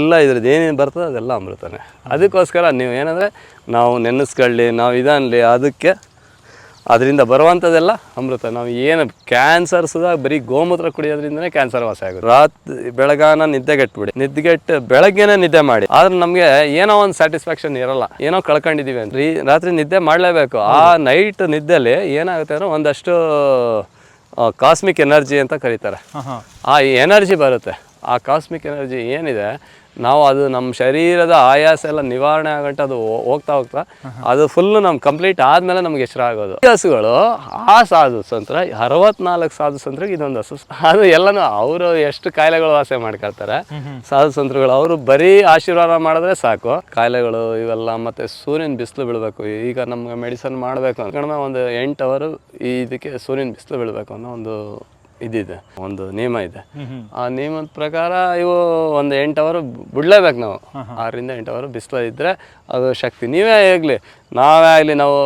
ಎಲ್ಲ ಇದ್ರದ್ದು ಏನೇನು ಬರ್ತದೆ ಅದೆಲ್ಲ ಅಮೃತನೇ. ಅದಕ್ಕೋಸ್ಕರ ನೀವು ಏನಂದರೆ ನಾವು ನೆನೆಸ್ಕೊಳ್ಳಿ ನಾವು ಇದನ್ನಲಿ ಅದಕ್ಕೆ ಅದರಿಂದ ಬರುವಂಥದ್ದೆಲ್ಲ ಅಮೃತ. ನಾವು ಏನು ಕ್ಯಾನ್ಸರ್ ಸುಧಾ ಬರೀ ಗೋಮೂತ್ರ ಕುಡಿಯೋದ್ರಿಂದನೇ ಕ್ಯಾನ್ಸರ್ ವಾಸಿ ಆಗುತ್ತೆ. ರಾತ್ರಿ ಬೆಳಗಾನ ನಿದ್ದೆಗೆಟ್ಬಿಡಿ. ನಿದ್ದೆಗೆಟ್ಟು ಬೆಳಗ್ಗೆನೇ ನಿದ್ದೆ ಮಾಡಿ. ಆದ್ರೆ ನಮಗೆ ಏನೋ ಒಂದು ಸ್ಯಾಟಿಸ್ಫ್ಯಾಕ್ಷನ್ ಇರಲ್ಲ. ಏನೋ ಕಳ್ಕೊಂಡಿದೀವಿ ಅಂತ. ರಾತ್ರಿ ನಿದ್ದೆ ಮಾಡಲೇಬೇಕು. ಆ ನೈಟ್ ನಿದ್ದೆಲಿ ಏನಾಗುತ್ತೆ ಅಂದ್ರೆ ಒಂದಷ್ಟು ಕಾಸ್ಮಿಕ್ ಎನರ್ಜಿ ಅಂತ ಕರೀತಾರೆ. ಆ ಎನರ್ಜಿ ಬರುತ್ತೆ. ಆ ಕಾಸ್ಮಿಕ್ ಎನರ್ಜಿ ಏನಿದೆ ನಾವು ಅದು ನಮ್ಮ ಶರೀರದ ಆಯಾಸ ಎಲ್ಲ ನಿವಾರಣೆ ಆಗಂಟ ಅದು ಹೋಗ್ತಾ ಹೋಗ್ತಾ ಅದು ಫುಲ್ ನಮ್ಗೆ ಕಂಪ್ಲೀಟ್ ಆದಮೇಲೆ ನಮ್ಗೆ ಎಚ್ಚರ ಆಗೋದು. ಹಸುಗಳು ಆ ಸಾಧು ಸಂತ್ರ ಅರವತ್ನಾಲ್ಕು ಸಾಧು ಸಂತ್ರಿಗೆ ಇದೊಂದು ಹಸು. ಅದು ಎಲ್ಲಾನು ಅವರು ಎಷ್ಟು ಕಾಯಿಲೆಗಳು ವಾಸೆ ಮಾಡ್ಕೊಳ್ತಾರೆ. ಸಾಧು ಸಂತ್ರಗಳು ಅವರು ಬರೀ ಆಶೀರ್ವಾದ ಮಾಡಿದ್ರೆ ಸಾಕು. ಕಾಯಿಲೆಗಳು ಇವೆಲ್ಲ ಮತ್ತೆ ಸೂರ್ಯನ ಬಿಸಿಲು ಬೀಳಬೇಕು. ಈಗ ನಮ್ಗೆ ಮೆಡಿಸನ್ ಮಾಡಬೇಕು ಅಂತ. ಕಡಿಮೆ ಒಂದು ಎಂಟು ಅವರು ಇದಕ್ಕೆ ಸೂರ್ಯನ ಬಿಸಿಲು ಬೀಳಬೇಕು ಅನ್ನೋ ಒಂದು ಇದಿದೆ ಒಂದು ನಿಯಮ ಇದೆ. ಆ ನಿಯಮದ ಪ್ರಕಾರ ಇವು ಒಂದು ಎಂಟು ಅವರು ಬಿಡಲೇಬೇಕು ನಾವು. ಆರರಿಂದ ಎಂಟು ಅವರು ಬಿಸಿಲಲ್ಲಿ ಇದ್ದರೆ ಅದು ಶಕ್ತಿ. ನೀವೇ ಆಗಲಿ ನಾವೇ ಆಗಲಿ ನಾವು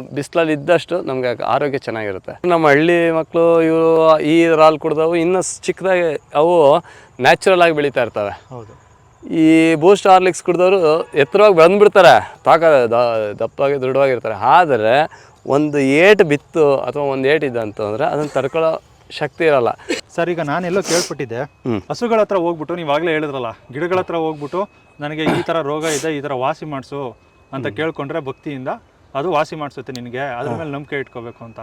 ಬಿಸಿಲಲ್ಲಿ ಇದ್ದಷ್ಟು ನಮಗೆ ಆರೋಗ್ಯ ಚೆನ್ನಾಗಿರುತ್ತೆ. ನಮ್ಮ ಹಳ್ಳಿ ಮಕ್ಕಳು ಇವರು ಈ ರಾಲ್ ಕುಡ್ದವು ಇನ್ನೂ ಚಿಕ್ಕದಾಗಿ ಅವು ನ್ಯಾಚುರಲ್ ಆಗಿ ಬೆಳೀತಾ ಇರ್ತವೆ. ಹೌದು. ಈ ಬೂಸ್ಟ್ ಹಾರ್ಲಿಕ್ಸ್ ಕುಡ್ದವರು ಎತ್ತರವಾಗಿ ಬಂದ್ಬಿಡ್ತಾರೆ ತಾಕ ದ- ದಪ್ಪಾಗಿ ದೃಢವಾಗಿರ್ತಾರೆ. ಆದರೆ ಒಂದು ಏಟ್ ಬಿತ್ತು ಅಥವಾ ಒಂದು ಏಟ್ ಇದೆ ಅಂತಂದರೆ ಅದನ್ನು ತಡ್ಕೊಳ್ಳೋ ಶಕ್ತಿ ಇರಲ್ಲ. ಸರ್ ಈಗ ನಾನೆಲ್ಲೋ ಕೇಳ್ಪಟ್ಟಿದ್ದೆ. ಹಸುಗಳ ಹತ್ರ ಹೋಗ್ಬಿಟ್ಟು ನೀವು ಆಗಲೇ ಹೇಳಿದ್ರಲ್ಲ ಗಿಡಗಳ ಹತ್ರ ಹೋಗ್ಬಿಟ್ಟು ನನಗೆ ಈ ಥರ ರೋಗ ಇದೆ ಈ ಥರ ವಾಸಿ ಮಾಡಿಸು ಅಂತ ಕೇಳ್ಕೊಂಡ್ರೆ ಭಕ್ತಿಯಿಂದ ಅದು ವಾಸಿ ಮಾಡಿಸುತ್ತೆ ನಿನಗೆ ಅದ್ರ ಮೇಲೆ ನಂಬಿಕೆ ಇಟ್ಕೋಬೇಕು ಅಂತ.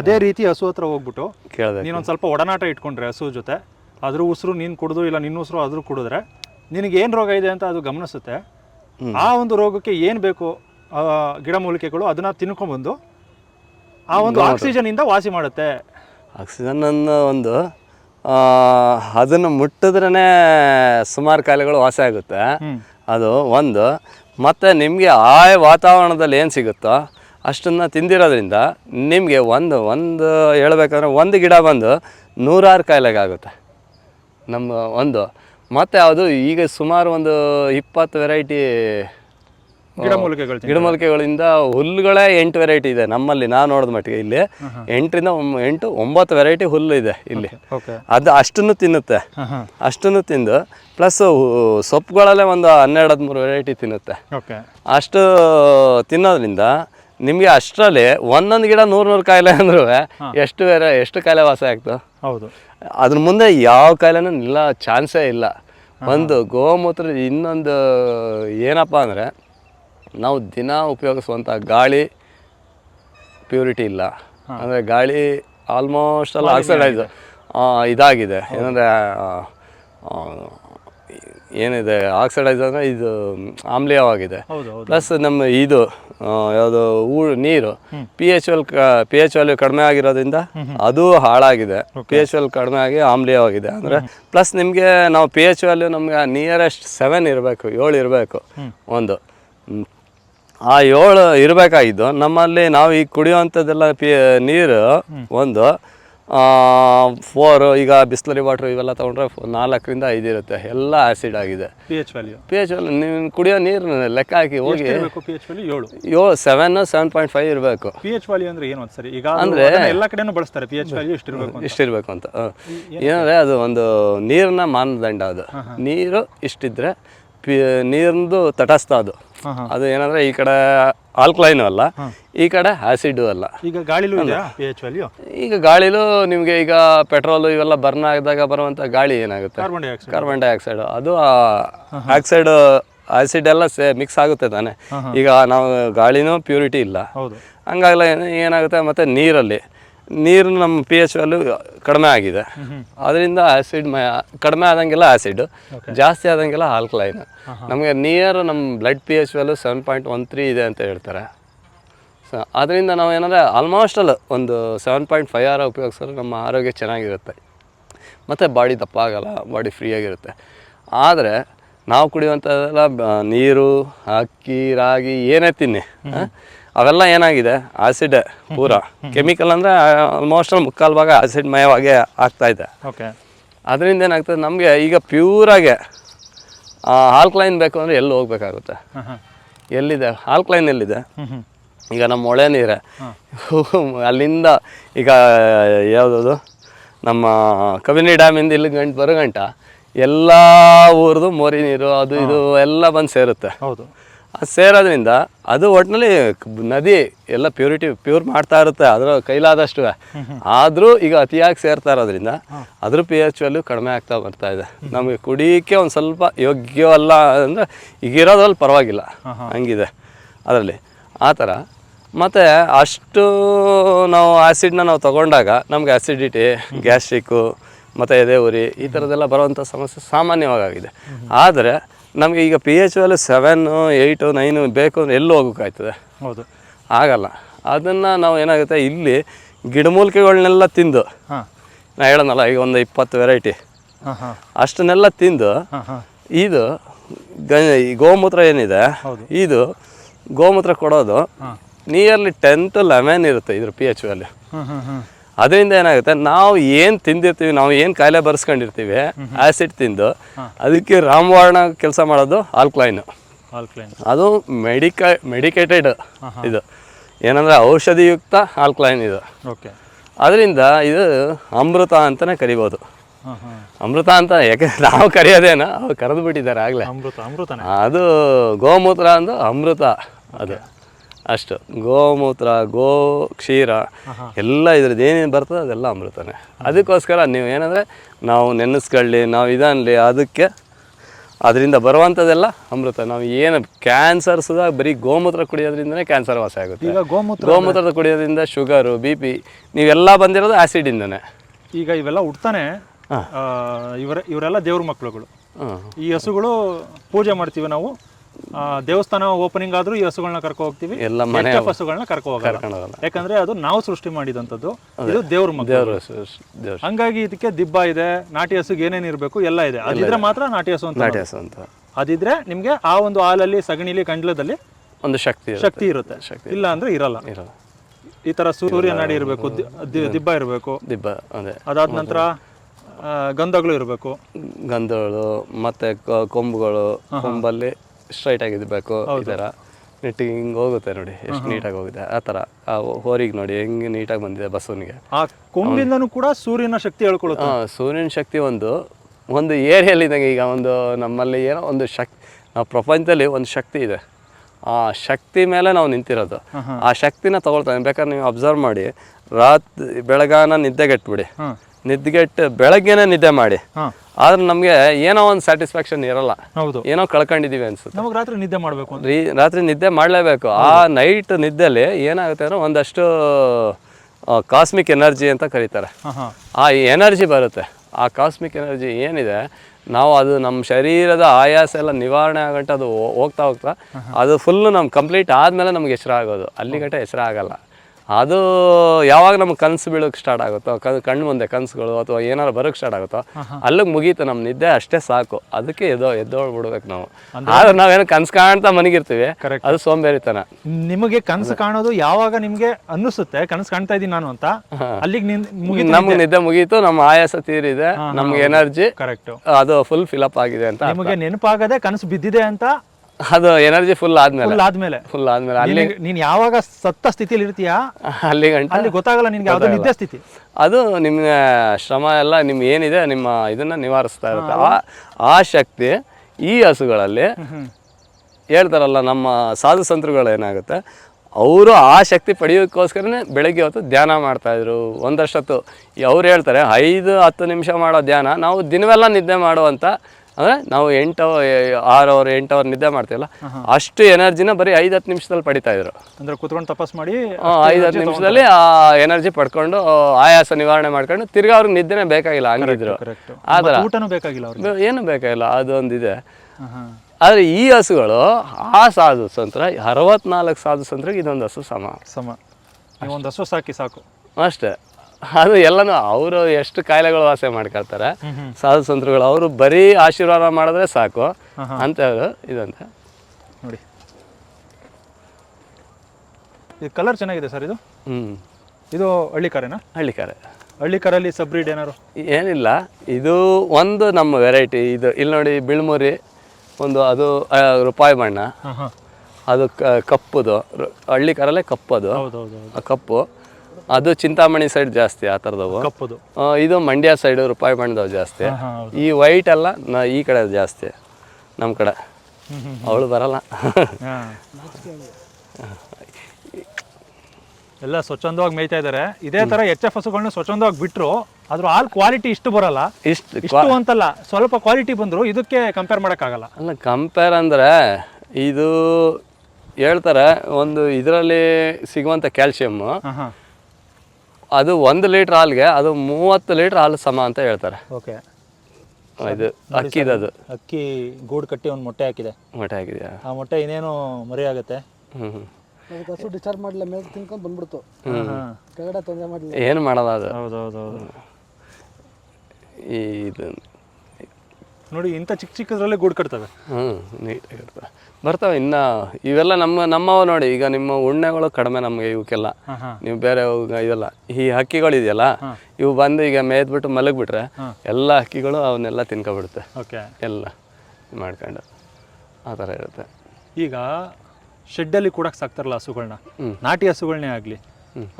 ಅದೇ ರೀತಿ ಹಸು ಹತ್ರ ಹೋಗ್ಬಿಟ್ಟು ನೀನೊಂದು ಸ್ವಲ್ಪ ಒಡನಾಟ ಇಟ್ಕೊಂಡ್ರೆ ಹಸು ಜೊತೆ ಅದ್ರ ಉಸಿರು ನೀನು ಕುಡಿದು ಇಲ್ಲ ನಿನ್ನ ಉಸಿರು ಅದ್ರ ಕುಡಿದ್ರೆ ನಿನಗೆ ಏನು ರೋಗ ಇದೆ ಅಂತ ಅದು ಗಮನಿಸುತ್ತೆ. ಆ ಒಂದು ರೋಗಕ್ಕೆ ಏನು ಬೇಕು ಗಿಡಮೂಲಿಕೆಗಳು ಅದನ್ನ ತಿನ್ಕೊಂಡ್ಬಂದು ಆ ಒಂದು ಆಕ್ಸಿಜನ್ ಇಂದ ವಾಸಿ ಮಾಡುತ್ತೆ. ಆಕ್ಸಿಜನ್ ಅನ್ನೋ ಒಂದು ಅದನ್ನು ಮುಟ್ಟಿದ್ರೇ ಸುಮಾರು ಕಾಯಿಲೆಗಳು ವಾಸಿ ಆಗುತ್ತೆ. ಅದು ಒಂದು ಮತ್ತು ನಿಮಗೆ ಆ ವಾತಾವರಣದಲ್ಲಿ ಏನು ಸಿಗುತ್ತೋ ಅಷ್ಟನ್ನು ತಿಂದಿರೋದ್ರಿಂದ ನಿಮಗೆ ಒಂದು ಒಂದು ಹೇಳ್ಬೇಕಂದ್ರೆ ಒಂದು ಗಿಡ ಬಂದು ನೂರಾರು ಕಾಯಿಲೆಗಾಗುತ್ತೆ ನಮ್ಮ ಒಂದು ಮತ್ತು ಅದು ಈಗ ಸುಮಾರು ಒಂದು ಇಪ್ಪತ್ತು ವೆರೈಟಿ ಗಿಡಮೂಲಿಕೆಗಳು. ಗಿಡಮೂಲಿಕೆಗಳಿಂದ ಹುಲ್ಲುಗಳೇ ಎಂಟು ವೆರೈಟಿ ಇದೆ ನಮ್ಮಲ್ಲಿ ನಾನು ನೋಡಿದ ಮಟ್ಟಿಗೆ ಇಲ್ಲಿ. ಎಂಟರಿಂದ ಎಂಟು ಒಂಬತ್ತು ವೆರೈಟಿ ಹುಲ್ಲು ಇದೆ ಇಲ್ಲಿ. ಅದು ಅಷ್ಟನ್ನು ತಿನ್ನುತ್ತೆ. ಅಷ್ಟನ್ನು ತಿಂದು ಪ್ಲಸ್ ಸೊಪ್ಪುಗಳಲ್ಲೇ ಒಂದು ಹನ್ನೆರಡು ಹದಿಮೂರು ವೆರೈಟಿ ತಿನ್ನುತ್ತೆ. ಅಷ್ಟು ತಿನ್ನೋದ್ರಿಂದ ನಿಮಗೆ ಅಷ್ಟರಲ್ಲಿ ಒಂದೊಂದು ಗಿಡ ನೂರು ನೂರು ಕಾಯಿಲೆ ಅಂದ್ರೂ ಎಷ್ಟು ಬೇರೆ ಎಷ್ಟು ಕಾಯಿಲೆ ವಾಸ ಆಗ್ತದೆ ಹೌದು. ಅದ್ರ ಮುಂದೆ ಯಾವ ಕಾಯಿಲೆನೂ ಇಲ್ಲ ಚಾನ್ಸೇ ಇಲ್ಲ. ಒಂದು ಗೋಮೂತ್ರ ಇನ್ನೊಂದು ಏನಪ್ಪ ಅಂದರೆ ನಾವು ದಿನ ಉಪಯೋಗಿಸುವಂಥ ಗಾಳಿ ಪ್ಯೂರಿಟಿ ಇಲ್ಲ. ಅಂದರೆ ಗಾಳಿ ಆಲ್ಮೋಸ್ಟ್ ಎಲ್ಲ ಆಕ್ಸಿಡೈಸ್ ಇದಾಗಿದೆ. ಏನಂದರೆ ಏನಿದೆ ಆಕ್ಸಿಡೈಸ್ ಅಂದರೆ ಇದು ಆಮ್ಲೀಯವಾಗಿದೆ. ಪ್ಲಸ್ ನಮ್ಮ ಇದು ಯಾವುದು ಊ ನೀರು P H L P H value ಕಡಿಮೆ ಆಗಿರೋದ್ರಿಂದ ಅದು ಹಾಳಾಗಿದೆ. ಪಿ ಎಚ್ ಎಲ್ ಕಡಿಮೆ ಆಗಿ ಆಮ್ಲೀಯವಾಗಿದೆ. ಅಂದರೆ ಪ್ಲಸ್ ನಿಮಗೆ ನಾವು ಪಿ ಎಚ್ ವ್ಯಾಲ್ಯೂ ನಮಗೆ ನಿಯರೆಸ್ಟ್ ಸೆವೆನ್ ಇರಬೇಕು ಏಳು ಇರಬೇಕು ಒಂದು. ಆ ಏಳು ಇರಬೇಕಾಗಿದ್ದು ನಮ್ಮಲ್ಲಿ ನಾವು ಈಗ ಕುಡಿಯುವಂಥದ್ದೆಲ್ಲ ಪಿ ನೀರು ಒಂದು ಫೋರು ಈಗ ಬಿಸ್ಲರಿ ವಾಟ್ರ್ ಇವೆಲ್ಲ ತೊಗೊಂಡ್ರೆ ನಾಲ್ಕರಿಂದ ಐದು ಇರುತ್ತೆ. ಎಲ್ಲ ಆ್ಯಸಿಡ್ ಆಗಿದೆ. P H value P H ನೀವು ಕುಡಿಯೋ ನೀರು ಲೆಕ್ಕ ಹಾಕಿ ಹೋಗಿ ಪಿ ಎಚ್ ವ್ಯಾಲ್ಯೂ ಏಳು. ಏಳು ಸೆವೆನ್ ಸೆವೆನ್ ಪಾಯಿಂಟ್ ಫೈವ್ ಇರಬೇಕು. ಪಿ ಎಚ್ ವ್ಯಾಲ್ಯೂ ಅಂದರೆ ಏನು ಸರಿ ಈಗ ಅಂದರೆ ಎಲ್ಲ ಕಡೆನೂ ಬಳಸ್ತಾರೆ. ಪಿ ಎಚ್ ವ್ಯಾಲ್ಯೂ ಇಷ್ಟಿರಬೇಕು ಅಂತ. ಇಷ್ಟಿರಬೇಕು ಅಂತ. ಏನಂದರೆ ಅದು ಒಂದು ನೀರಿನ ಮಾನದಂಡ ಅದು. ನೀರು ಇಷ್ಟಿದ್ರೆ ಪಿ ನೀರಿಂದು ತಟಸ್ಥ ಅದು. ಅದು ಏನಂದ್ರೆ ಈ ಕಡೆ ಆಲ್ಕ್ಲೈನ್ ಅಲ್ಲ ಈ ಕಡೆ ಆಸಿಡ್ ಅಲ್ಲ. ಈಗ ಗಾಳಿಲೂ ವ್ಯಾಲ್ಯೂ ಈಗ ಗಾಳಿಲೂ ನಿಮಗೆ ಈಗ ಪೆಟ್ರೋಲು ಇವೆಲ್ಲ ಬರ್ನ್ ಆದಾಗ ಬರುವಂತ ಗಾಳಿ ಏನಾಗುತ್ತೆ? ಕಾರ್ಬನ್ ಡೈಆಕ್ಸೈಡ್ ಅದು ಆಕ್ಸೈಡ್ ಆಸಿಡ್ ಎಲ್ಲ ಸೇ ಮಿಕ್ಸ್ ಆಗುತ್ತೆ ತಾನೆ. ಈಗ ನಾವು ಗಾಳಿನೂ ಪ್ಯೂರಿಟಿ ಇಲ್ಲ. ಹಂಗಾಗಲ್ಲ ಏನಾಗುತ್ತೆ ಮತ್ತೆ ನೀರಲ್ಲಿ ನೀರು ನಮ್ಮ ಪಿ ಎಚ್ ವ್ಯಾಲ್ಯೂ ಕಡಿಮೆ ಆಗಿದೆ. ಅದರಿಂದ ಆ್ಯಸಿಡ್ ಮ ಕಡಿಮೆ ಆದಂಗೆಲ್ಲ ಆ್ಯಸಿಡ್ ಜಾಸ್ತಿ ಆದಂಗೆಲ್ಲ ಆಲ್ಕಲೈನ್ ನಮಗೆ ನಿಯರ್ ನಮ್ಮ blood P H value seven point one three ಇದೆ ಅಂತ ಹೇಳ್ತಾರೆ. ಸೊ ಅದರಿಂದ ನಾವು ಏನಂದರೆ ಆಲ್ಮೋಸ್ಟ್ ಅಲ್ಲ ಒಂದು ಸೆವೆನ್ ಪಾಯಿಂಟ್ ಫೈವ್ ಆರ ಉಪಯೋಗಿಸಿದ್ರೆ ನಮ್ಮ ಆರೋಗ್ಯ ಚೆನ್ನಾಗಿರುತ್ತೆ. ಮತ್ತು ಬಾಡಿ ದಪ್ಪ ಆಗಲ್ಲ ಬಾಡಿ ಫ್ರೀಯಾಗಿರುತ್ತೆ ಆದರೆ ನಾವು ಕುಡಿಯುವಂಥದ್ದೆಲ್ಲ ನೀರು ಅಕ್ಕಿ ರಾಗಿ ಏನೇ ತಿನ್ನಿ ಅವೆಲ್ಲ ಏನಾಗಿದೆ? ಆಸಿಡ್ ಪೂರ. ಕೆಮಿಕಲ್ ಅಂದರೆ ಆಲ್ಮೋಸ್ಟ್ ಮುಕ್ಕಾಲು ಭಾಗ ಆಸಿಡ್ ಮಯವಾಗೇ ಆಗ್ತಾ ಇದೆ. ಓಕೆ ಅದರಿಂದ ಏನಾಗ್ತದೆ? ನಮಗೆ ಈಗ ಪ್ಯೂರಾಗೆ ಆಲ್ಕ್ಲೈನ್ ಬೇಕು ಅಂದರೆ ಎಲ್ಲಿ ಹೋಗ್ಬೇಕಾಗುತ್ತೆ? ಎಲ್ಲಿದೆ? ಆಲ್ಕ್ಲೈನ್ ಎಲ್ಲಿದೆ? ಈಗ ನಮ್ಮ ಹೊಳೆ ನೀರೆ. ಅಲ್ಲಿಂದ ಈಗ ಯಾವುದದು? ನಮ್ಮ ಕಬಿನಿ ಡ್ಯಾಮಿಂದ ಇಲ್ಲಿ ಗಂಟು ಬರೋ ಗಂಟ ಎಲ್ಲ ಊರದು ಮೋರಿ ನೀರು ಅದು ಇದು ಎಲ್ಲ ಬಂದು ಸೇರುತ್ತೆ. ಹೌದು. ಅದು ಸೇರೋದ್ರಿಂದ ಅದು ಒಟ್ಟಿನಲ್ಲಿ ನದಿ ಎಲ್ಲ ಪ್ಯೂರಿಟಿ ಪ್ಯೂರ್ ಮಾಡ್ತಾ ಇರುತ್ತೆ. ಅದರ ಕೈಲಾದಷ್ಟು. ಆದರೂ ಈಗ ಅತಿಯಾಗಿ ಸೇರ್ತಾ ಇರೋದ್ರಿಂದ ಅದ್ರ ಪಿ ಎಚ್ ವ್ಯಾಲ್ಯೂ ಕಡಿಮೆ ಆಗ್ತಾ ಬರ್ತಾ ಇದೆ. ನಮಗೆ ಕುಡಿಯೋಕ್ಕೆ ಒಂದು ಸ್ವಲ್ಪ ಯೋಗ್ಯವಲ್ಲ ಅಂದರೆ ಈಗಿರೋದ್ರಲ್ಲಿ ಪರವಾಗಿಲ್ಲ. ಹಂಗಿದೆ ಅದರಲ್ಲಿ. ಆ ಥರ ಮತ್ತು ಅಷ್ಟು ನಾವು ಆ್ಯಸಿಡ್ನ ನಾವು ತಗೊಂಡಾಗ ನಮಗೆ ಆ್ಯಸಿಡಿಟಿ ಗ್ಯಾಸ್ಟ್ರಿಕ್ಕು ಮತ್ತು ಎದೆ ಉರಿ ಈ ಥರದ್ದೆಲ್ಲ ಬರುವಂಥ ಸಮಸ್ಯೆ ಸಾಮಾನ್ಯವಾಗಿದೆ ಆದರೆ ನಮಗೆ ಈಗ P H value seven eight nine ಬೇಕು ಅಂದರೆ ಎಲ್ಲೂ ಹೋಗೋಕ್ಕಾಯ್ತದೆ ಹೌದು. ಆಗಲ್ಲ. ಅದನ್ನು ನಾವು ಏನಾಗುತ್ತೆ ಇಲ್ಲಿ ಗಿಡಮೂಲಿಕೆಗಳನ್ನೆಲ್ಲ ತಿಂದು ಹಾಂ. ನಾ ಹೇಳೋಣಲ್ಲ ಈಗ ಒಂದು ಇಪ್ಪತ್ತು ವೆರೈಟಿ ಹಾಂ ಹಾಂ. ಅಷ್ಟನ್ನೆಲ್ಲ ತಿಂದು ಇದು ಗ ಈ ಗೋಮೂತ್ರ ಏನಿದೆ ಇದು ಗೋಮೂತ್ರ ಕೊಡೋದು ನಿಯರ್ಲಿ ಟೆನ್ ಟು ಲೆವೆನ್ ಇರುತ್ತೆ ಇದ್ರ ಪಿ ಎಚ್ ವ್ಯಾಲ್ಯೂ ಅದರಿಂದ ಏನಾಗುತ್ತೆ ನಾವು ಏನು ತಿಂದಿರ್ತೀವಿ ನಾವು ಏನು ಕಾಯಿಲೆ ಬರ್ಸ್ಕೊಂಡಿರ್ತೀವಿ ಆ್ಯಸಿಡ್ ತಿಂದು ಅದಕ್ಕೆ ರಾಮವಾರಣ ಕೆಲಸ ಮಾಡೋದು ಆಲ್ಕ್ಲೈನ್ ಆಲ್ಕ್ಲೈನ್ ಅದು ಮೆಡಿಕ ಮೆಡಿಕೇಟೆಡ್ ಇದು. ಏನಂದರೆ ಔಷಧಿಯುಕ್ತ ಆಲ್ಕ್ಲೈನ್ ಇದು. ಓಕೆ. ಅದರಿಂದ ಇದು ಅಮೃತ ಅಂತಲೇ ಕರಿಬೋದು. ಅಮೃತ ಅಂತ ಯಾಕೆ ನಾವು ಕರೆಯೋದೇನೋ ಅವ್ರು ಕರೆದು ಬಿಟ್ಟಿದ್ದಾರೆ ಆಗಲೇ. ಅಮೃತ ಅಮೃತ ಅದು ಗೋಮೂತ್ರ ಅಂದು ಅಮೃತ ಅದು. ಅಷ್ಟು. ಗೋಮೂತ್ರ ಗೋ ಕ್ಷೀರ ಎಲ್ಲ ಇದ್ರದ್ದು ಏನೇನು ಬರ್ತದೆ ಅದೆಲ್ಲ ಅಮೃತನೇ. ಅದಕ್ಕೋಸ್ಕರ ನೀವು ಏನಂದರೆ ನಾವು ನೆನೆಸ್ಕೊಳ್ಳಿ ನಾವು ಇದನ್ನಲಿ ಅದಕ್ಕೆ ಅದರಿಂದ ಬರುವಂಥದ್ದೆಲ್ಲ ಅಮೃತ. ನಾವು ಏನು ಕ್ಯಾನ್ಸರ್ ಸುದಾ ಬರೀ ಗೋಮೂತ್ರ ಕುಡಿಯೋದ್ರಿಂದನೇ ಕ್ಯಾನ್ಸರ್ ವಾಸ ಆಗುತ್ತೆ. ಈಗ ಗೋಮೂತ್ರ ಗೋಮೂತ್ರದ ಕುಡಿಯೋದ್ರಿಂದ ಶುಗರು ಬಿ ಪಿ ನೀವೆಲ್ಲ ಬಂದಿರೋದು ಆ್ಯಸಿಡಿಂದನೇ ಈಗ ಇವೆಲ್ಲ ಹುಡ್ತಾನೆ ಇವರ ಇವರೆಲ್ಲ ದೇವ್ರ ಮಕ್ಕಳುಗಳು ಈ ಹಸುಗಳು ಪೂಜೆ ಮಾಡ್ತೀವಿ ನಾವು. ದೇವಸ್ಥಾನ ಓಪನಿಂಗ್ ಆದ್ರೂ ಈ ಹಸುಗಳನ್ನ ಕರ್ಕೊ ಹೋಗ್ತೀವಿ. ಎಲ್ಲ ಮನೆ ಹಸುಗಳನ್ನ ಕರ್ಕೊ ಹೋಗಲ್ಲ. ಯಾಕಂದ್ರೆ ಅದು ನಾವು ಸೃಷ್ಟಿ ಮಾಡಿದಂಥದ್ದು. ಇದು ದೇವ್ರ ಹಂಗಾಗಿ ಇದಕ್ಕೆ ದಿಬ್ಬ ಇದೆ ನಾಟಿ ಹಸುಗೆ ಏನೇನ್ ಇರಬೇಕು ಎಲ್ಲ ಇದೆ. ಅದಿದ್ರೆ ಮಾತ್ರ ನಾಟಿ ಹಸು ಅಂತ ನಾಟಿ ಹಸು ಅಂತ. ಅದಿದ್ರೆ ನಿಮ್ಗೆ ಆ ಒಂದು ಹಾಲಲ್ಲಿ ಸಗಣಿಲಿ ಕಂಡ್ಲದಲ್ಲಿ ಒಂದು ಶಕ್ತಿ ಇರುತ್ತೆ. ಶಕ್ತಿ ಇರುತ್ತೆ. ಇಲ್ಲ ಅಂದ್ರೆ ಇರಲ್ಲ. ಇರಲ್ಲ. ಈ ತರ ಸೂರ್ಯ ನಾಡಿ ಇರಬೇಕು ದಿಬ್ಬ ಇರಬೇಕು. ದಿಬ್ಬ ಅದೇ. ಅದಾದ ನಂತರ ಗಂಧಗಳು ಇರಬೇಕು. ಗಂಧಗಳು ಮತ್ತೆ ಕೊಂಬುಗಳು ಕೊಂಬಲ್ಲಿ ಸ್ಟ್ರೈಟ್ ಆಗಿರ್ಬೇಕು ಈ ಥರ ನೆಟ್ಟಿಗೆ ಹಿಂಗೆ ಹೋಗುತ್ತೆ ನೋಡಿ ಎಷ್ಟು ನೀಟಾಗಿ ಹೋಗಿದೆ ಆ ಥರ ಆ ಹೋರಿಗೆ ನೋಡಿ ಹೆಂಗೆ ನೀಟಾಗಿ ಬಂದಿದೆ ಬಸವನಿಗೆ. ಆ ಕೊಂಬಿಂದನೂ ಕೂಡ ಸೂರ್ಯನ ಶಕ್ತಿ ಹೇಳ್ಕೊಳ್ಳುತ್ತೆ ಹಾಂ ಸೂರ್ಯನ ಶಕ್ತಿ ಒಂದು ಒಂದು ಏರಿಯಲ್ಲಿದ್ದಂಗೆ ಈಗ ಒಂದು ನಮ್ಮಲ್ಲಿ ಏನೋ ಒಂದು ಶಕ್ತಿ ನಾವು ಪ್ರಪಂಚದಲ್ಲಿ ಒಂದು ಶಕ್ತಿ ಇದೆ. ಆ ಶಕ್ತಿ ಮೇಲೆ ನಾವು ನಿಂತಿರೋದು. ಆ ಶಕ್ತಿನ ತಗೊಳ್ತಾನೆ ಬೇಕಾದ್ರೆ ನೀವು ಅಬ್ಸರ್ವ್ ಮಾಡಿ ರಾತ್ರಿ ಬೆಳಗಾನ ನಿದ್ದೆಗೆಟ್ಬಿಡಿ. ಹಾಂ ನಿದ್ದೆಗೆಟ್ಟು ಬೆಳಗ್ಗೆನೇ ನಿದ್ದೆ ಮಾಡಿ. ಆದ್ರೆ ನಮಗೆ ಏನೋ ಒಂದು ಸ್ಯಾಟಿಸ್ಫ್ಯಾಕ್ಷನ್ ಇರಲ್ಲ. ಹೌದು. ಏನೋ ಕಳ್ಕೊಂಡಿದೀವಿ ಅನ್ಸುತ್ತೆ. ನಮಗೆ ರಾತ್ರಿ ನಿದ್ದೆ ಮಾಡಬೇಕು ರಾತ್ರಿ ನಿದ್ದೆ ಮಾಡಲೇಬೇಕು. ಆ ನೈಟ್ ನಿದ್ದೆಲಿ ಏನಾಗುತ್ತೆ ಅಂದ್ರೆ ಒಂದಷ್ಟು ಕಾಸ್ಮಿಕ್ ಎನರ್ಜಿ ಅಂತ ಕರೀತಾರೆ. ಆ ಎನರ್ಜಿ ಬರುತ್ತೆ. ಆ ಕಾಸ್ಮಿಕ್ ಎನರ್ಜಿ ಏನಿದೆ ನಾವು ಅದು ನಮ್ಮ ಶರೀರದ ಆಯಾಸ ಎಲ್ಲ ನಿವಾರಣೆ ಆಗಂಟ ಅದು ಹೋಗ್ತಾ ಹೋಗ್ತಾ ಅದು ಫುಲ್ಲು ನಮ್ಮ ಕಂಪ್ಲೀಟ್ ಆದಮೇಲೆ ನಮ್ಗೆ ಹೆಸರು ಆಗೋದು ಹೆಸರಾಗಲ್ಲ. ಗಂಟ ಹೆಸರು ಆಗಲ್ಲ ಅದು ಯಾವಾಗ ನಮ್ಗೆ ಕನಸು ಬೀಳೋಕೆ ಸ್ಟಾರ್ಟ್ ಆಗುತ್ತೋ ಕಣ್ಣು ಮುಂದೆ ಕನಸುಗಳು ಅಥವಾ ಏನಾರು ಬರೋಕ್ಕೆ ಸ್ಟಾರ್ಟ್ ಆಗುತ್ತೋ ಅಲ್ಲಿಗೆ ಮುಗೀತು ನಮ್ಮ ನಿದ್ದೆ ಅಷ್ಟೇ ಸಾಕು. ಅದಕ್ಕೆ ಎದ್ದೋ ಎದ್ದೋಳ್ಬಿಡ್ಬೇಕು ನಾವು. ಆದ್ರೆ ನಾವೇನು ಕನಸು ಕಾಣ್ತಾ ಮನಗಿರ್ತೀವಿ. ಅದು ಸೋಂಬೇರಿತನ. ನಿಮಗೆ ಕನಸು ಕಾಣೋದು ಯಾವಾಗ ನಿಮ್ಗೆ ಅನ್ನಿಸುತ್ತೆ? ಕನಸು ಕಾಣ್ತಾ ಇದೀನಿ ನಾನು ಅಂತ? ಅಲ್ಲಿಗೆ ನಮ್ಗೆ ನಿದ್ದೆ? ಮುಗೀತು ನಮ್ಮ ಆಯಾಸ ತೀರಿದೆ ನಮ್ಗೆ ಎನರ್ಜಿ ಕರೆಕ್ಟ್ ಅದು ಫುಲ್ ಫಿಲ್ ಅಪ್ ಆಗಿದೆ ಅಂತ ನಿಮಗೆ ನೆನಪಾಗದೆ ಕನಸು ಬಿದ್ದಿದೆ ಅಂತ ಅದು ಎನರ್ಜಿ ಫುಲ್ ಆದ್ಮೇಲೆ. ಫುಲ್ ಆದ್ಮೇಲೆ. ಫುಲ್ ಆದ್ಮೇಲೆ. ಅಲ್ಲಿ ನಿನಗೆ- ನೀನ್ ಯಾವಾಗ ಸತ್ತ ಸ್ಥಿತಿಯಲ್ಲಿ ಇರ್ತೀಯಾ? ಅಲ್ಲಿ ಗಂಟೆ ಅಲ್ಲಿ ಗೊತ್ತಾಗಲ್ಲ ನಿನ್ಗೆ ಯಾವ್ದೋ ನಿದ್ದೆ ಸ್ಥಿತಿ. ಅದು ನಿಮ್ಮ ಶ್ರಮ ಎಲ್ಲ ನಿಮ್ ಏನಿದೆ ನಿಮ್ಮ ಇದನ್ನ ನಿವಾರಿಸ್ತಾ ಇರುತ್ತೆ. ಆ ಆ ಶಕ್ತಿ ಈ ಹಸುಗಳಲ್ಲಿ ಹೇಳ್ತಾರಲ್ಲ ನಮ್ಮ ಸಾಧು ಸಂತರುಗಳು ಏನಾಗುತ್ತೆ? ಅವರು ಆ ಶಕ್ತಿ ಪಡೆಯೋಕ್ಕೋಸ್ಕರನೇ ಬೆಳಗ್ಗೆ ಹೊತ್ತು ಧ್ಯಾನ ಮಾಡ್ತಾಯಿದ್ರು ಒಂದಷ್ಟೊತ್ತು. ಅವ್ರು ಹೇಳ್ತಾರೆ ಐದು ಹತ್ತು ನಿಮಿಷ ಮಾಡೋ ಧ್ಯಾನ ನಾವು ದಿನವೆಲ್ಲ ನಿದ್ದೆ ಮಾಡುವಂಥ ಅಂದರೆ ನಾವು ಎಂಟು ಆರು ಅವರ್ ಎಂಟು ಅವರ್ ನಿದ್ದೆ ಮಾಡ್ತೀವಲ್ಲ ಅಷ್ಟು ಎನರ್ಜಿನ ಬರೀ ಐದು ಹತ್ತು ನಿಮಿಷದಲ್ಲಿ ಪಡಿತಾ ಇದ್ರು. ಅಂದ್ರೆ ಕುತ್ಕೊಂಡು ತಪಸ್ ಮಾಡಿ ಐದು ಹತ್ತು ನಿಮಿಷದಲ್ಲಿ ಆ ಎನರ್ಜಿ ಪಡ್ಕೊಂಡು ಆಯಾಸ ನಿವಾರಣೆ ಮಾಡ್ಕೊಂಡು ತಿರ್ಗಾ ಅವ್ರಿಗೆ ನಿದ್ದೆನೇ ಬೇಕಾಗಿಲ್ಲ ಹಂಗಿದ್ರು. ಆದ್ರೆ ಊಟನೂ ಬೇಕಾಗಿಲ್ಲ ಅವ್ರಿಗೆ. ಏನು ಬೇಕಾಗಿಲ್ಲ ಅದೊಂದಿದೆ. ಆದರೆ ಈ ಹಸುಗಳು ಆ ಸಾಧು ಸಂತ್ರ ಅರವತ್ನಾಲ್ಕು ಸಾಧು ಸಂತ್ರ ಇದೊಂದು ಹಸು ಸಮ. ಸಮ. ಒಂದು ಹಸು ಸಾಕಿ ಸಾಕು. ಅಷ್ಟೇ. ಅದು ಎಲ್ಲನೂ ಅವರು ಎಷ್ಟು ಕಾಯಿಲೆಗಳು ವಾಸೆ ಮಾಡ್ಕೊಳ್ತಾರೆ. ಹ್ಮ್ ಹ್ಮ್. ಸಾಧು ಸಂತರುಗಳು ಅವರು ಬರೀ ಆಶೀರ್ವಾದ ಮಾಡಿದ್ರೆ ಸಾಕು ಅಂತ ಇದಂತ ಇದಂತೆ. ನೋಡಿ. ಇದು ಕಲರ್ ಚೆನ್ನಾಗಿದೆ ಸರ್ ಇದು? ಹ್ಞೂ ಇದು ಹಳ್ಳಿ ಕಾರೇನಾ? ಹಳ್ಳಿಕಾರೆ ಹಳ್ಳಿ ಕಾರಲ್ಲಿ ಸಬ್ ಬ್ರೀಡ್ ಏನಾರು ಏನಿಲ್ಲ. ಇದು ಒಂದು ನಮ್ಮ ವೆರೈಟಿ ಇದು ಇಲ್ಲಿ ನೋಡಿ ಬಿಳ್ಮುರಿ ಒಂದು ಅದು ರೂಪಾಯಿ ಬಣ್ಣ. ಅದು ಕಪ್ಪುದು. ಹಳ್ಳಿಕಾರಲ್ಲೇ ಹಳ್ಳಿ ಕಾರಲ್ಲೇ ಕಪ್ಪದು. ಕಪ್ಪು. ಅದು ಚಿಂತಾಮಣಿ ಸೈಡ್ ಜಾಸ್ತಿ ಆ ಥರದವು. ಕಪ್ಪದು. ಇದು ಮಂಡ್ಯ ಸೈಡ್ ರೂಪಾಯಿ ಬಣ್ಣದವು ಜಾಸ್ತಿ. ಈ ವೈಟ್ ಎಲ್ಲ ನಾ ಈ ಕಡೆ ಜಾಸ್ತಿ ನಮ್ಮ ಕಡೆ. ಅವಳು ಬರಲ್ಲ. ಎಲ್ಲ ಸ್ವಚ್ಛಂದವಾಗಿ ಮೇಯ್ತಾ ಇದ್ದಾರೆ ಇದೇ ತರ ಎಚ್ ಎಫ್ ಹಸುಗಳನ್ನ ಸ್ವಚ್ಛಂದವಾಗಿ ಬಿಟ್ರು ಅದ್ರ ಆಲ್ ಕ್ವಾಲಿಟಿ ಇಷ್ಟು ಬರಲ್ಲ. ಇಷ್ಟು ಇಷ್ಟು ಅಂತಲ್ಲ ಸ್ವಲ್ಪ ಕ್ವಾಲಿಟಿ ಬಂದ್ರು ಇದಕ್ಕೆ ಕಂಪೇರ್ ಆಗಲ್ಲ ಅಲ್ಲ ಕಂಪೇರ್ ಅಂದ್ರೆ ಇದು ಹೇಳ್ತಾರೆ ಒಂದು ಇದರಲ್ಲಿ ಸಿಗುವಂಥ ಕ್ಯಾಲ್ಸಿಯಮ್ಮು ಅದು ಒಂದು ಲೀಟ್ರ್ ಹಾಲಿಗೆ ಅದು ಮೂವತ್ತು ಲೀಟ್ರ್ ಹಾಲು ಸಮ ಅಂತ ಹೇಳ್ತಾರೆ. ಓಕೆ. ಇದು ಅಕ್ಕಿದದು ಅಕ್ಕಿ ಗೂಡು ಕಟ್ಟಿ ಒಂದು ಮೊಟ್ಟೆ ಹಾಕಿದೆ. ಮೊಟ್ಟೆ ಹಾಕಿದೆಯಾ? ಆ ಮೊಟ್ಟೆ ಇನ್ನೇನು ಮರಿ ಆಗುತ್ತೆ? ಹ್ಞೂ ಹ್ಞೂ ಅದಕ್ಕೆ ಹಸು ಡಿಸ್ಚಾರ್ಜ್ ಮಾಡಲಿಲ್ಲ ಮೇಲೆ ತಿನ್ಕೊಂಡು ಬಂದ್ಬಿಡ್ತು. ಕೆಳಗಡೆ ತೊಂದರೆ ಮಾಡಲಿಲ್ಲ. ಏನು ಮಾಡೋದು ಅದು. ಹೌದು ಹೌದು ಹೌದು. ಈ ಇದು ನೋಡಿ ಇಂಥ ಚಿಕ್ಕ ಚಿಕ್ಕದ್ರಲ್ಲೇ ಗೂಡು ಕಟ್ತವೆ. ಹ್ಞೂ ನೀಟಾಗಿರ್ತವೆ ಬರ್ತವೆ ಇನ್ನು ಇವೆಲ್ಲ ನಮ್ಮ ನಮ್ಮವ ನೋಡಿ ಈಗ ನಿಮ್ಮ ಉಣ್ಣೆಗಳು ಕಡಿಮೆ ನಮಗೆ ಇವಕ್ಕೆಲ್ಲ. ನೀವು ಬೇರೆ ಇದೆಲ್ಲ ಈ ಹಕ್ಕಿಗಳಿದೆಯಲ್ಲ ಇವು ಬಂದು ಈಗ ಮೇಯ್ದ್ಬಿಟ್ಟು ಮಲಗಿಬಿಟ್ರೆ ಎಲ್ಲ ಹಕ್ಕಿಗಳು ಅವನ್ನೆಲ್ಲ ತಿನ್ಕೊಬಿಡುತ್ತೆ. ಓಕೆ. ಎಲ್ಲ ಮಾಡ್ಕೊಂಡು ಆ ಥರ ಇರುತ್ತೆ. ಈಗ ಶೆಡ್ಡಲ್ಲಿ ಕೂಡಕ್ಕೆ ಸಾಕ್ತಾರಲ್ಲ ಹಸುಗಳನ್ನ ನಾಟಿ ಹಸುಗಳನ್ನೇ ಆಗಲಿ.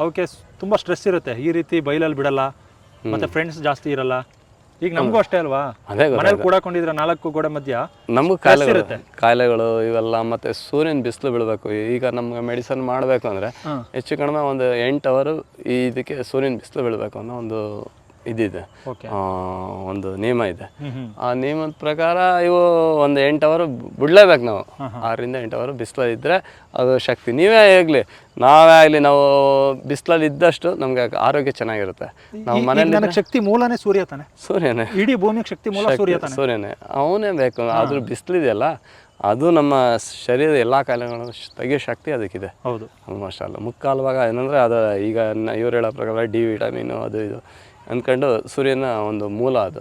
ಅವಕ್ಕೆ ತುಂಬ ತುಂಬಾ ಸ್ಟ್ರೆಸ್ ಇರುತ್ತೆ. ಈ ರೀತಿ ಬೈಲಲ್ಲಿ ಬಿಡಲ್ಲ ಮತ್ತು ಫ್ರೆಂಡ್ಸ್ ಜಾಸ್ತಿ ಇರಲ್ಲ. ಈಗ ನಮಗೂ ಅಷ್ಟೇ ಅಲ್ವಾ? ಅದೇ ಮನೇಲಿ ಕೂಡಕೊಂಡಿದ್ರೆ ನಾಲ್ಕು ಗೋಡೆ ಮಧ್ಯ ನಮಗೂ ಕಾಯಿಲೆಗಳು ಕಾಯಿಲೆಗಳು ಇವೆಲ್ಲ ಮತ್ತೆ ಸೂರ್ಯನ ಬಿಸಿಲು ಬೀಳಬೇಕು. ಈಗ ನಮ್ಗೆ ಮೆಡಿಸನ್ ಮಾಡಬೇಕು ಅಂದ್ರೆ. ಹೆಚ್ಚು ಕಡಿಮೆ ಒಂದು ಎಂಟು ಅವರು ಈ ಇದಕ್ಕೆ ಸೂರ್ಯನ ಬಿಸಿಲು ಬೀಳಬೇಕು ಅನ್ನೋ ಒಂದು ಇದಿದೆ. ಒಂದು ನಿಯಮ ಇದೆ. ಆ ನಿಯಮದ ಪ್ರಕಾರ ಇವು ಒಂದು ಎಂಟು ಅವರು ಬಿಡ್ಲೇಬೇಕು ನಾವು. ಆರರಿಂದ ಎಂಟು ಅವರು ಬಿಸಿಲಲ್ಲಿ ಇದ್ದರೆ ಅದು ಶಕ್ತಿ. ನೀವೇ ಆಗಲಿ ನಾವೇ ಆಗಲಿ ನಾವು ಬಿಸಿಲಲ್ಲಿ ಇದ್ದಷ್ಟು ನಮಗೆ ಆರೋಗ್ಯ ಚೆನ್ನಾಗಿರುತ್ತೆ. ನಾವು ಮನೆಯಲ್ಲಿ ಮನೇಲಿ ಶಕ್ತಿ ಮೂಲನೇ ಸೂರ್ಯ ತಾನೆ. ಸೂರ್ಯನೇ. ಇಡೀ ಭೂಮಿಗೆ ಶಕ್ತಿ ಮೂಲ ಸೂರ್ಯ ಸೂರ್ಯನೇ. ಅವನೇ ಬೇಕು. ಆದ್ರೂ ಬಿಸಿಲಿದೆಯಲ್ಲ ಅದು ನಮ್ಮ ಶರೀರದ ಎಲ್ಲ ಕಾಯಿಲೆಗಳನ್ನು ತೆಗೆಯೋ ಶಕ್ತಿ ಅದಕ್ಕಿದೆ. ಹೌದು. ಆಲ್ಮೋಸ್ಟ್ ಅಲ್ಲ ಮುಕ್ಕಾಲುವಾಗ ಏನಂದರೆ ಅದು ಈಗ ಇವ್ರು ಹೇಳೋ ಪ್ರಕಾರ ಡಿ ವಿಟಮಿನು ಅದು ಇದು ಅಂದ್ಕೊಂಡು ಸೂರ್ಯನ ಒಂದು ಮೂಲ ಅದು.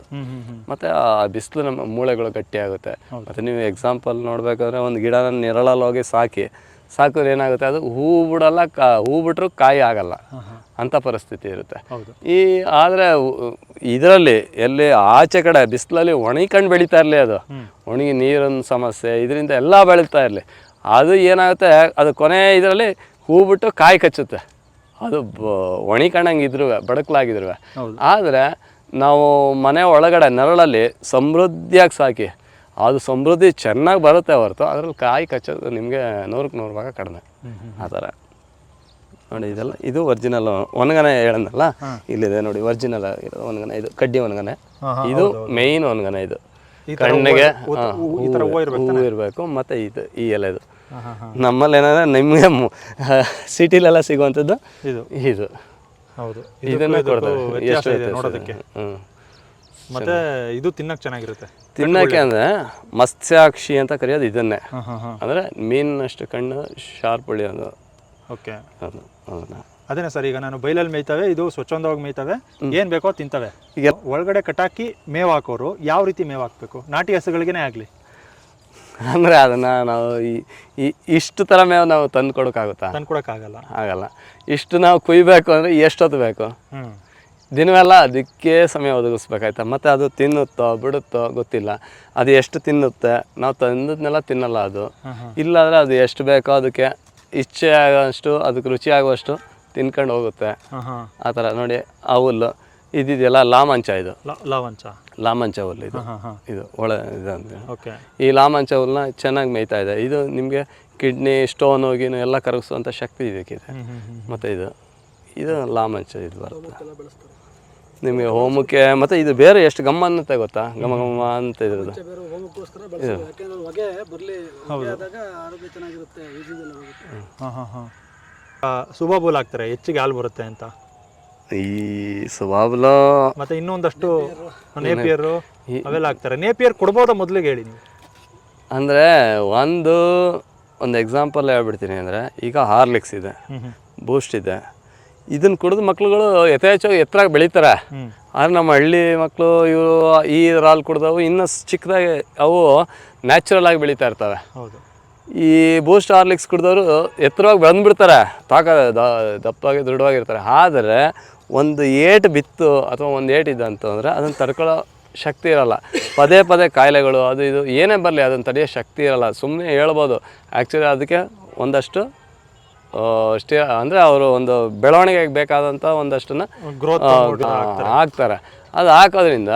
ಮತ್ತು ಆ ಬಿಸಿಲು ನಮ್ಮ ಮೂಳೆಗಳು ಗಟ್ಟಿಯಾಗುತ್ತೆ. ಮತ್ತು ನೀವು ಎಕ್ಸಾಂಪಲ್ ನೋಡಬೇಕಾದ್ರೆ ಒಂದು ಗಿಡನ ನೆರಳಲ್ಲಿ ಹೋಗಿ ಸಾಕಿ ಸಾಕಿದ್ರೆ ಏನಾಗುತ್ತೆ? ಅದು ಹೂ ಬಿಡಲ್ಲ ಕಾ ಹೂ ಬಿಟ್ಟರು ಕಾಯಿ ಆಗಲ್ಲ. ಅಂಥ ಪರಿಸ್ಥಿತಿ ಇರುತ್ತೆ. ಈ ಆದರೆ ಇದರಲ್ಲಿ ಎಲ್ಲಿ ಆಚೆ ಕಡೆ ಬಿಸಿಲಲ್ಲಿ ಒಣಗಿಕೊಂಡು ಬೆಳೀತಾ ಇರಲಿ ಅದು. ಒಣಗಿ ನೀರಿನ ಸಮಸ್ಯೆ ಇದರಿಂದ ಎಲ್ಲ ಬೆಳೀತಾ ಇರಲಿ. ಅದು ಏನಾಗುತ್ತೆ? ಅದು ಕೊನೆ ಇದರಲ್ಲಿ ಹೂ ಬಿಟ್ಟು ಕಾಯಿ ಕಚ್ಚುತ್ತೆ. ಅದು ಒಣಗಿಕೊಂಡಂಗೆ ಇದ್ರು ಬಡಕಲಾಗಿದ್ರು. ಆದರೆ ನಾವು ಮನೆ ಒಳಗಡೆ ನೆರಳಲ್ಲಿ ಸಮೃದ್ಧಿಯಾಗಿ ಸಾಕಿ ಅದು ಸಮೃದ್ಧಿ ಚೆನ್ನಾಗಿ ಬರುತ್ತೆ ಹೊರತು ಅದ್ರಲ್ಲಿ ಕಾಯಿ ಕಚ್ಚೋದು ನಿಮಗೆ ನೂರಕ್ಕೆ ನೂರು ಭಾಗ ಕಡಿಮೆ. ಆ ಥರ. ನೋಡಿ ಇದೆಲ್ಲ ಇದು ಒರಿಜಿನಲ್ ಒಣಗನೆ ಹೇಳಂದಲ್ಲ? ಇಲ್ಲಿದೆ ನೋಡಿ ಒರಿಜಿನಲ್ ಆಗಿರೋದು ಒಣಗನೆ ಇದು ಕಡ್ಡಿ ಒಣಗನೆ ಇದು ಮೇಯ್ನ್ ಒಣಗನೆ ಇದು. ಕಣ್ಣಿಗೆ ಹಾ, ಇರಬೇಕು ಮತ್ತು ಇದು ಈ ಹಾಂ ಹಾಂ ನಮ್ಮಲ್ಲಿ ಏನಂದ್ರೆ ನಿಮಗೆ ಸಿಟಿಲೆಲ್ಲ ಸಿಗುವಂಥದ್ದು ಇದು. ಇದು. ಹೌದು. ಇದನ್ನ ಕೊಡ್ತೇವೆ ಕೊಡ್ತಾರೆ. ಎಷ್ಟು ಇದೆ ನೋಡೋದಕ್ಕೆ. ಇದೆ? ಮತ್ತೆ ಇದು ತಿನ್ನಕ್ ಚೆನ್ನಾಗಿರುತ್ತೆ. ತಿನ್ನಕ್ಕೆ ಅಂದ್ರೆ ಮತ್ಸ್ಯಾಕ್ಷಿ ಅಂತ ಕರೆಯೋದು ಇದನ್ನೇ. ಅಂದ್ರೆ ಮೀನಿನಷ್ಟು ಕಣ್ಣು ಶಾರ್ಪ್ ಉಳಿಯೋದು ಓಕೆ. ಅದು ಅದನ್ನ. ಅದೇನೆ ಸರ್ ಈಗ ನಾನು ಬೈಲಲ್ಲಿ ಮೇಯ್ತವೆ ಇದು ಸ್ವಚ್ಛಂದವಾಗಿ ಮೇಯ್ತವೆ ಏನ್ ಬೇಕೋ ತಿಂತವೆ. ಈಗ ಒಳಗಡೆ ಕಟಾಕಿ ಮೇವ್ ಹಾಕೋರು ಯಾವ ರೀತಿ ಮೇವ್ ಹಾಕ್ಬೇಕು ನಾಟಿ ಹಸುಗಳಿಗೇನೆ ಆಗ್ಲಿ. ಅಂದರೆ ಅದನ್ನ ನಾವು ಈ ಇಷ್ಟು ಥರ ಮೇವು ನಾವು ತಂದು ಕೊಡೋಕ್ಕಾಗುತ್ತಾ ತಂದ್ಕೊಡಕ್ಕಾಗಲ್ಲ. ಆಗಲ್ಲ. ಇಷ್ಟು ನಾವು ಕುಯ್ಬೇಕು ಅಂದ್ರೆ ಎಷ್ಟೊತ್ತು ಬೇಕು? ಹ್ಮ್. ದಿನವೆಲ್ಲ ಅದಕ್ಕೆ ಸಮಯ ಒದಗಿಸ್ಬೇಕಾಯ್ತಾ? ಮತ್ತು ಅದು ತಿನ್ನುತ್ತೋ ಬಿಡುತ್ತೋ ಗೊತ್ತಿಲ್ಲ. ಅದು ಎಷ್ಟು ತಿನ್ನುತ್ತೆ? ನಾವು ತಂದದ್ನೆಲ್ಲ ತಿನ್ನಲ್ಲ ಅದು. ಇಲ್ಲಾಂದರೆ ಅದು ಎಷ್ಟು ಬೇಕೋ ಅದಕ್ಕೆ ಇಚ್ಛೆ ಆಗೋಷ್ಟು ಅದಕ್ಕೆ ರುಚಿ ಆಗುವಷ್ಟು ತಿನ್ಕೊಂಡು ಹೋಗುತ್ತೆ. ಆ ಥರ ನೋಡಿ ಆ ಹುಲ್ಲು. ಇದಿದೆಯಲ್ಲ ಲಾಮಂಚ ಇದು. ಲಾಮಂಚ. ಲಾಮಂಚ ಹುಲ್ಲು ಇದು. ಇದು ಒಳ ಇದಂತೆ ಓಕೆ. ಈ ಲಾಮಂಚ ಹುಲ್ಲನ್ನ ಚೆನ್ನಾಗಿ ಮೇಯ್ತಾ ಇದೆ. ಇದು ನಿಮಗೆ ಕಿಡ್ನಿ ಸ್ಟೋನ್ ಹೋಗಿನೂ ಎಲ್ಲ ಕರಗಿಸುವಂಥ ಶಕ್ತಿ ಇದಕ್ಕಿದೆ. ಮತ್ತು ಇದು ಇದು ಲಾಮಂಚ ಇದು ಬರುತ್ತೆ. ನಿಮಗೆ ಹೋಮಕ್ಕೆ ಮತ್ತು ಇದು ಬೇರೆ ಎಷ್ಟು ಗಮ್ಮ ಅನ್ನತ್ತೆ ಗೊತ್ತಾ? ಗಮ ಗಮ ಅಂತ ಇದ್ರದ್ದು ಬೇರೆ ಹೋಮಕ್ಕೋಸ್ಕರ ಬಳಸೋದು. ಯಾಕೆಂದ್ರೆ ಹೊಗೆ ಬರಲಿ ಆದಾಗ ಆರೋಗ್ಯ ಚೆನ್ನಾಗಿರುತ್ತೆ ಈಜಿದೆಲ್ಲ ಹೋಗುತ್ತೆ. ಹಾಂ ಹಾಂ ಹಾಂ. ಸುಬಾಬುಲ್ ಹಾಕ್ತಾರೆ. ಹೆಚ್ಚಿಗೆ ಹಾಲು ಬರುತ್ತೆ ಅಂತ. ಈ ಸ್ವಭಾವಲ ಮತ್ತೆ ಇನ್ನೊಂದಷ್ಟು ನೇಪಿಯರು. ಅವೆಲ್ಲ ಹಾಕ್ತಾರೆ. ನೇಪಿಯರ್ ಕೊಡ್ಬೋದಾ ಮೊದಲಿಗೆ ಹೇಳಿ ನೀವು? ಅಂದರೆ ಒಂದು ಒಂದು ಎಕ್ಸಾಂಪಲ್ ಹೇಳ್ಬಿಡ್ತೀನಿ ಅಂದರೆ ಈಗ ಹಾರ್ಲಿಕ್ಸ್ ಇದೆ. ಬೂಸ್ಟ್ ಇದೆ. ಇದನ್ನು ಕುಡಿದು ಮಕ್ಳುಗಳು ಯಥೇಚ್ಛವಾಗಿ ಎತ್ತರಾಗಿ ಬೆಳೀತಾರೆ. ಆದರೆ ನಮ್ಮ ಹಳ್ಳಿ ಮಕ್ಕಳು ಇವರು ಈ ರಾಲ್ ಕುಡ್ದವು ಇನ್ನೂ ಚಿಕ್ಕದಾಗಿ ಅವು ನ್ಯಾಚುರಲ್ ಆಗಿ ಬೆಳೀತಾ ಇರ್ತವೆ ಹೌದು. ಈ ಬೂಸ್ಟ್ ಹಾರ್ಲಿಕ್ಸ್ ಕುಡಿದವರು ಎತ್ತರವಾಗಿ ಬಂದ್ಬಿಡ್ತಾರೆ ತಾಕ ದ- ದಪ್ಪಾಗಿ ದೃಢವಾಗಿರ್ತಾರೆ ಆದರೆ ಒಂದು ಏಟು ಬಿತ್ತು ಅಥವಾ ಒಂದು ಏಟು ಇದ್ದಂತಂದರೆ ಅದನ್ನು ತಡ್ಕೊಳ್ಳೋ ಶಕ್ತಿ ಇರಲ್ಲ. ಪದೇ ಪದೇ ಕಾಯಿಲೆಗಳು ಅದು ಇದು ಏನೇ ಬರಲಿ ಅದನ್ನು ತಡೆಯೋ ಶಕ್ತಿ ಇರಲ್ಲ. ಸುಮ್ಮನೆ ಹೇಳ್ಬೋದು. ಆ್ಯಕ್ಚುಲಿ ಅದಕ್ಕೆ ಒಂದಷ್ಟು ಸ್ಟೇ ಅಂದರೆ ಅವರು ಒಂದು ಬೆಳವಣಿಗೆಗೆ ಬೇಕಾದಂಥ ಒಂದಷ್ಟನ್ನು ಗ್ರೋತ್ ಹಾಕ್ತಾರೆ. ಅದು ಹಾಕೋದ್ರಿಂದ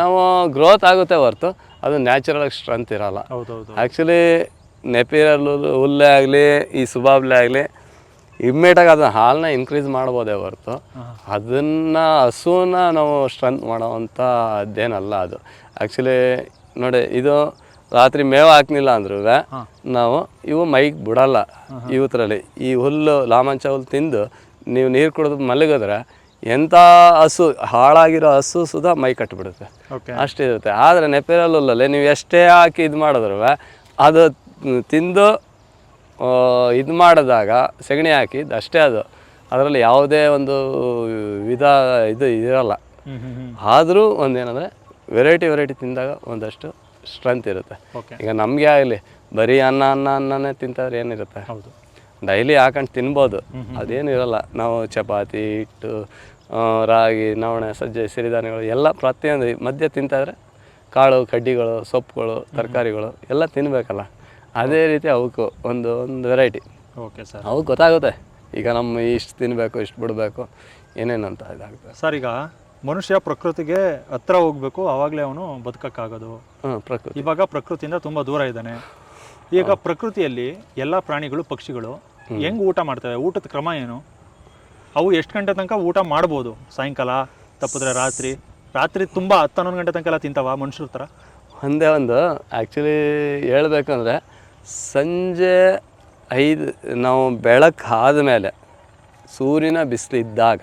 ನಾವು ಗ್ರೋತ್ ಆಗುತ್ತೆ ಹೊರತು ಅದು ನ್ಯಾಚುರಲ್ ಸ್ಟ್ರೆಂತ್ ಇರಲ್ಲ. ಆ್ಯಕ್ಚುಲಿ ನೆಪಿರಲ್ ಹುಲ್ಲೇ ಆಗಲಿ ಈ ಸುಬಾಬ್ಲೆ ಆಗಲಿ ಇಮ್ಮಿಡಿಯೇಟಾಗಿ ಅದನ್ನ ಹಾಲನ್ನ ಇನ್ಕ್ರೀಸ್ ಮಾಡ್ಬೋದೇ ಹೊರತು ಅದನ್ನು ಹಸುವನ್ನ ನಾವು ಸ್ಟ್ರೆಂತ್ ಮಾಡೋವಂಥ ಅದೇನಲ್ಲ ಅದು. ಆ್ಯಕ್ಚುಲಿ ನೋಡಿ ಇದು ರಾತ್ರಿ ಮೇವು ಹಾಕ್ಲಿಲ್ಲ ಅಂದ್ರೂ ನಾವು ಇವು ಮೈಗೆ ಬಿಡಲ್ಲ. ಇವತ್ತರಲ್ಲಿ ಈ ಹುಲ್ಲು ಲಾಮಂಚ ಹುಲ್ಲು ತಿಂದು ನೀವು ನೀರು ಕುಡಿದು ಮಲಗಿದ್ರೆ ಎಂಥ ಹಸು ಹಾಳಾಗಿರೋ ಹಸು ಸುಧಾ ಮೈ ಕಟ್ಟಿಬಿಡುತ್ತೆ ಅಷ್ಟಿರುತ್ತೆ ಆದರೆ ನೆಪೇರಲ್ ಹುಲ್ಲಲ್ಲಿ ನೀವು ಎಷ್ಟೇ ಹಾಕಿ ಇದು ಮಾಡಿದ್ರು ಅದು ತಿಂದು ಇದು ಮಾಡಿದಾಗ ಸಗಣಿ ಹಾಕಿದ್ದು ಅಷ್ಟೇ ಅದು. ಅದರಲ್ಲಿ ಯಾವುದೇ ಒಂದು ವಿಧ ಇದು ಇರಲ್ಲ. ಆದರೂ ಒಂದೇನಂದರೆ ವೆರೈಟಿ ವೆರೈಟಿ ತಿಂದಾಗ ಒಂದಷ್ಟು ಸ್ಟ್ರೆಂತ್ ಇರುತ್ತೆ. ಈಗ ನಮಗೆ ಆಗಲಿ ಬರೀ ಅನ್ನ ಅನ್ನ ಅನ್ನನೇ ತಿಂತಾದ್ರೆ ಏನಿರುತ್ತೆ? ಹೌದು. ಡೈಲಿ ಹಾಕೊಂಡು ತಿನ್ಬೋದು. ಅದೇನು ಇರಲ್ಲ. ನಾವು ಚಪಾತಿ ಹಿಟ್ಟು ರಾಗಿ ನವಣೆ ಸಜ್ಜೆ ಸಿರಿಧಾನ್ಯಗಳು ಎಲ್ಲ ಪ್ರತಿಯೊಂದು ಮಧ್ಯೆ ತಿಂತಾದರೆ ಕಾಳು ಕಡ್ಡಿಗಳು ಸೊಪ್ಪುಗಳು ತರಕಾರಿಗಳು ಎಲ್ಲ ತಿನ್ನಬೇಕಲ್ಲ ಅದೇ ರೀತಿ ಅವಕ್ಕು ಒಂದು ಒಂದು ವೆರೈಟಿ ಓಕೆ ಸರ್ ಅವಕ್ಕೆ ಗೊತ್ತಾಗುತ್ತೆ. ಈಗ ನಮ್ಮ ಇಷ್ಟು ತಿನ್ನಬೇಕು ಇಷ್ಟು ಬಿಡಬೇಕು ಏನೇನಂತ ಇದಾಗುತ್ತೆ. ಸರ್ ಈಗ ಮನುಷ್ಯ ಪ್ರಕೃತಿಗೆ ಹತ್ರ ಹೋಗ್ಬೇಕು ಆವಾಗಲೇ ಅವನು ಬದುಕಕ್ಕಾಗೋದು. ಪ್ರಕೃತಿ. ಇವಾಗ ಪ್ರಕೃತಿಯಿಂದ ತುಂಬ ದೂರ ಇದ್ದಾನೆ. ಈಗ ಪ್ರಕೃತಿಯಲ್ಲಿ ಎಲ್ಲ ಪ್ರಾಣಿಗಳು ಪಕ್ಷಿಗಳು ಹೆಂಗ್ ಊಟ ಮಾಡ್ತವೆ ಊಟದ ಕ್ರಮ ಏನು? ಅವು ಎಷ್ಟು ಗಂಟೆ ತನಕ ಊಟ ಮಾಡ್ಬೋದು? ಸಾಯಂಕಾಲ ತಪ್ಪಿದ್ರೆ ರಾತ್ರಿ. ರಾತ್ರಿ ತುಂಬ ಹತ್ತು ಹನ್ನೊಂದು ಗಂಟೆ ತನಕ ಎಲ್ಲ ತಿಂತಾವ ಮನುಷ್ಯರ ಥರ ಒಂದೇ ಒಂದು ಆ್ಯಕ್ಚುಲಿ ಹೇಳ್ಬೇಕಂದ್ರೆ ಸಂಜೆ ಐದು ನಾವು ಬೆಳಕು ಆದಮೇಲೆ ಸೂರ್ಯನ ಬಿಸಿಲು ಇದ್ದಾಗ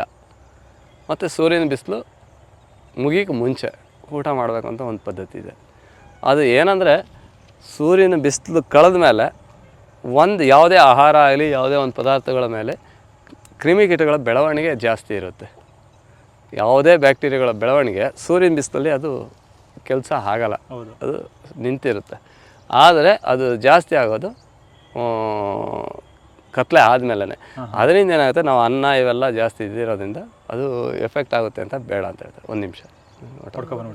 ಮತ್ತು ಸೂರ್ಯನ ಬಿಸಿಲು ಮುಗಿಗೆ ಮುಂಚೆ ಊಟ ಮಾಡಬೇಕು ಅಂತ ಒಂದು ಪದ್ಧತಿ ಇದೆ. ಅದು ಏನಂದರೆ ಸೂರ್ಯನ ಬಿಸಿಲು ಕಳೆದ ಮೇಲೆ ಒಂದು ಯಾವುದೇ ಆಹಾರ ಆಗಲಿ ಯಾವುದೇ ಒಂದು ಪದಾರ್ಥಗಳ ಮೇಲೆ ಕ್ರಿಮಿಕೀಟಗಳ ಬೆಳವಣಿಗೆ ಜಾಸ್ತಿ ಇರುತ್ತೆ. ಯಾವುದೇ ಬ್ಯಾಕ್ಟೀರಿಯಾಗಳ ಬೆಳವಣಿಗೆ ಸೂರ್ಯನ ಬಿಸಿಲಲ್ಲಿ ಅದು ಕೆಲಸ ಆಗಲ್ಲ. ಹೌದು. ಅದು ನಿಂತಿರುತ್ತೆ. ಆದರೆ ಅದು ಜಾಸ್ತಿ ಆಗೋದು ಕತ್ಲೆ ಆದಮೇಲೆ ಅದರಿಂದ ಏನಾಗುತ್ತೆ ನಾವು ಅನ್ನ ಇವೆಲ್ಲ ಜಾಸ್ತಿ ಇದ್ದಿರೋದ್ರಿಂದ ಅದು ಎಫೆಕ್ಟ್ ಆಗುತ್ತೆ ಅಂತ ಬೇಡ ಅಂತ ಹೇಳ್ತಾರೆ. ಒಂದು ನಿಮಿಷ. ನೋಡಿ.